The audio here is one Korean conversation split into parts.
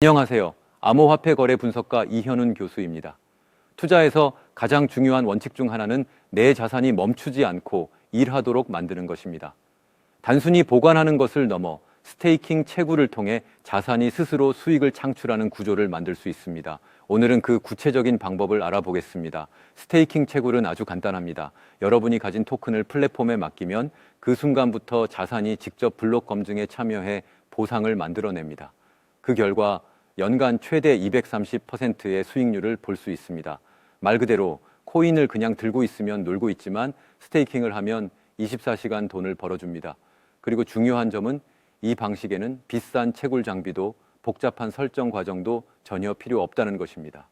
안녕하세요. 암호화폐 거래 분석가 이현훈 교수입니다. 투자에서 가장 중요한 원칙 중 하나는 내 자산이 멈추지 않고 일하도록 만드는 것입니다. 단순히 보관하는 것을 넘어 스테이킹 채굴을 통해 자산이 스스로 수익을 창출하는 구조를 만들 수 있습니다. 오늘은 그 구체적인 방법을 알아보겠습니다. 스테이킹 채굴은 아주 간단합니다. 여러분이 가진 토큰을 플랫폼에 맡기면 그 순간부터 자산이 직접 블록 검증에 참여해 보상을 만들어냅니다. 그 결과 연간 최대 230%의 수익률을 볼 수 있습니다. 말 그대로 코인을 그냥 들고 있으면 놀고 있지만 스테이킹을 하면 24시간 돈을 벌어줍니다. 그리고 중요한 점은 이 방식에는 비싼 채굴 장비도 복잡한 설정 과정도 전혀 필요 없다는 것입니다.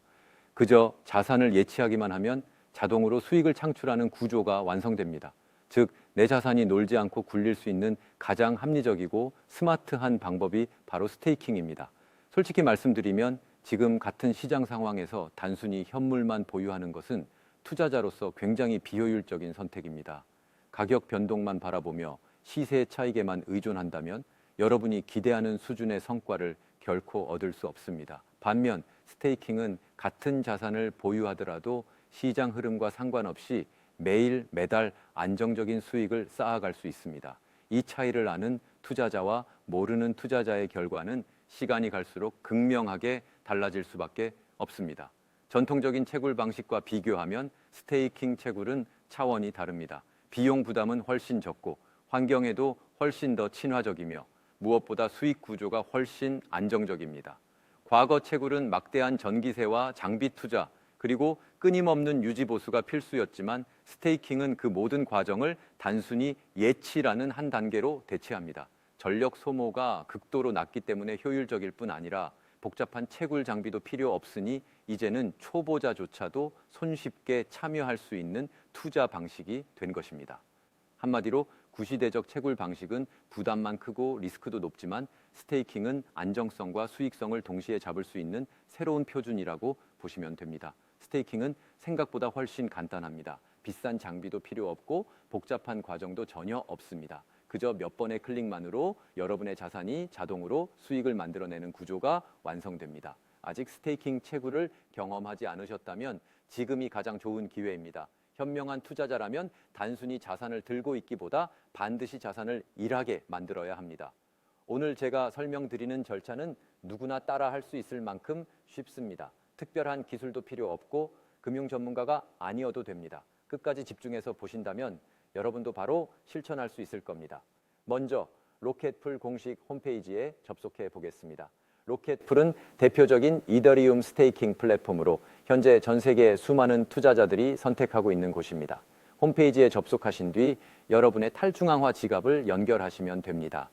그저 자산을 예치하기만 하면 자동으로 수익을 창출하는 구조가 완성됩니다. 즉, 내 자산이 놀지 않고 굴릴 수 있는 가장 합리적이고 스마트한 방법이 바로 스테이킹입니다. 솔직히 말씀드리면 지금 같은 시장 상황에서 단순히 현물만 보유하는 것은 투자자로서 굉장히 비효율적인 선택입니다. 가격 변동만 바라보며 시세 차익에만 의존한다면 여러분이 기대하는 수준의 성과를 결코 얻을 수 없습니다. 반면 스테이킹은 같은 자산을 보유하더라도 시장 흐름과 상관없이 매일 매달 안정적인 수익을 쌓아갈 수 있습니다. 이 차이를 아는 투자자와 모르는 투자자의 결과는 시간이 갈수록 극명하게 달라질 수밖에 없습니다. 전통적인 채굴 방식과 비교하면 스테이킹 채굴은 차원이 다릅니다. 비용 부담은 훨씬 적고 환경에도 훨씬 더 친화적이며 무엇보다 수익 구조가 훨씬 안정적입니다. 과거 채굴은 막대한 전기세와 장비 투자 그리고 끊임없는 유지 보수가 필수였지만 스테이킹은 그 모든 과정을 단순히 예치라는 한 단계로 대체합니다. 전력 소모가 극도로 낮기 때문에 효율적일 뿐 아니라 복잡한 채굴 장비도 필요 없으니 이제는 초보자조차도 손쉽게 참여할 수 있는 투자 방식이 된 것입니다. 한마디로 구시대적 채굴 방식은 부담만 크고 리스크도 높지만 스테이킹은 안정성과 수익성을 동시에 잡을 수 있는 새로운 표준이라고 보시면 됩니다. 스테이킹은 생각보다 훨씬 간단합니다. 비싼 장비도 필요 없고 복잡한 과정도 전혀 없습니다. 그저 몇 번의 클릭만으로 여러분의 자산이 자동으로 수익을 만들어내는 구조가 완성됩니다. 아직 스테이킹 채굴을 경험하지 않으셨다면 지금이 가장 좋은 기회입니다. 현명한 투자자라면 단순히 자산을 들고 있기보다 반드시 자산을 일하게 만들어야 합니다. 오늘 제가 설명드리는 절차는 누구나 따라 할 수 있을 만큼 쉽습니다. 특별한 기술도 필요 없고 금융 전문가가 아니어도 됩니다. 끝까지 집중해서 보신다면 여러분도 바로 실천할 수 있을 겁니다. 먼저 로켓풀 공식 홈페이지에 접속해 보겠습니다. 로켓풀은 대표적인 이더리움 스테이킹 플랫폼으로 현재 전 세계 수많은 투자자들이 선택하고 있는 곳입니다. 홈페이지에 접속하신 뒤 여러분의 탈중앙화 지갑을 연결하시면 됩니다.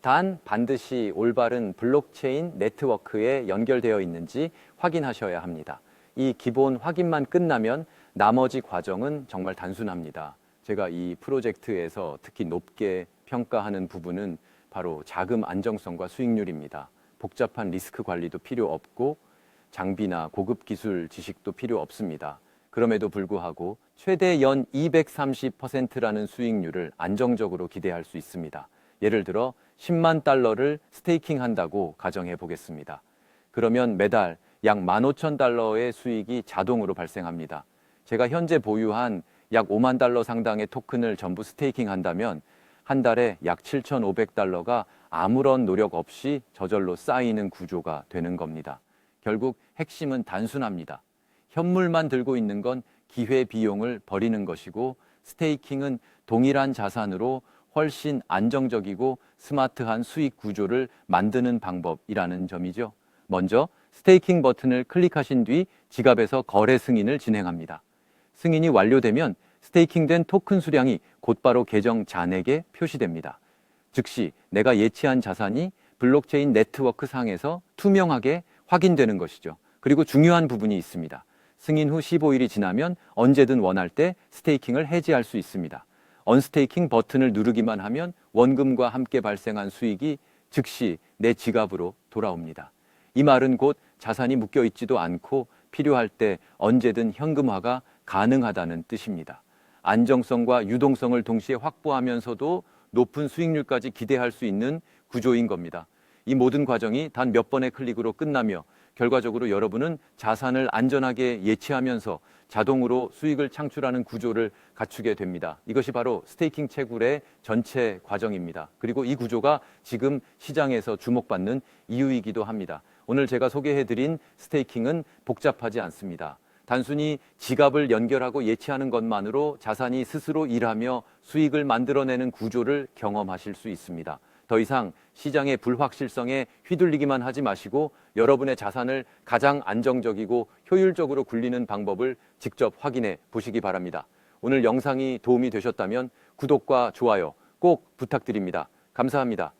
단 반드시 올바른 블록체인 네트워크에 연결되어 있는지 확인하셔야 합니다. 이 기본 확인만 끝나면 나머지 과정은 정말 단순합니다. 제가 이 프로젝트에서 특히 높게 평가하는 부분은 바로 자금 안정성과 수익률입니다. 복잡한 리스크 관리도 필요 없고 장비나 고급 기술 지식도 필요 없습니다. 그럼에도 불구하고 최대 연 230%라는 수익률을 안정적으로 기대할 수 있습니다. 예를 들어 10만 달러를 스테이킹 한다고 가정해 보겠습니다. 그러면 매달 약 15,000달러의 수익이 자동으로 발생합니다. 제가 현재 보유한 약 5만 달러 상당의 토큰을 전부 스테이킹 한다면 한 달에 약 7,500달러가 아무런 노력 없이 저절로 쌓이는 구조가 되는 겁니다. 결국 핵심은 단순합니다. 현물만 들고 있는 건 기회 비용을 버리는 것이고 스테이킹은 동일한 자산으로 훨씬 안정적이고 스마트한 수익 구조를 만드는 방법이라는 점이죠. 먼저 스테이킹 버튼을 클릭하신 뒤 지갑에서 거래 승인을 진행합니다. 승인이 완료되면 스테이킹된 토큰 수량이 곧바로 계정 잔액에 표시됩니다. 즉시 내가 예치한 자산이 블록체인 네트워크 상에서 투명하게 확인되는 것이죠. 그리고 중요한 부분이 있습니다. 승인 후 15일이 지나면 언제든 원할 때 스테이킹을 해지할 수 있습니다. 언스테이킹 버튼을 누르기만 하면 원금과 함께 발생한 수익이 즉시 내 지갑으로 돌아옵니다. 이 말은 곧 자산이 묶여 있지도 않고 필요할 때 언제든 현금화가 가능하다는 뜻입니다. 안정성과 유동성을 동시에 확보하면서도 높은 수익률까지 기대할 수 있는 구조인 겁니다. 이 모든 과정이 단 몇 번의 클릭으로 끝나며 결과적으로 여러분은 자산을 안전하게 예치하면서 자동으로 수익을 창출하는 구조를 갖추게 됩니다. 이것이 바로 스테이킹 채굴의 전체 과정입니다. 그리고 이 구조가 지금 시장에서 주목받는 이유이기도 합니다. 오늘 제가 소개해드린 스테이킹은 복잡하지 않습니다. 단순히 지갑을 연결하고 예치하는 것만으로 자산이 스스로 일하며 수익을 만들어내는 구조를 경험하실 수 있습니다. 더 이상 시장의 불확실성에 휘둘리기만 하지 마시고 여러분의 자산을 가장 안정적이고 효율적으로 굴리는 방법을 직접 확인해 보시기 바랍니다. 오늘 영상이 도움이 되셨다면 구독과 좋아요 꼭 부탁드립니다. 감사합니다.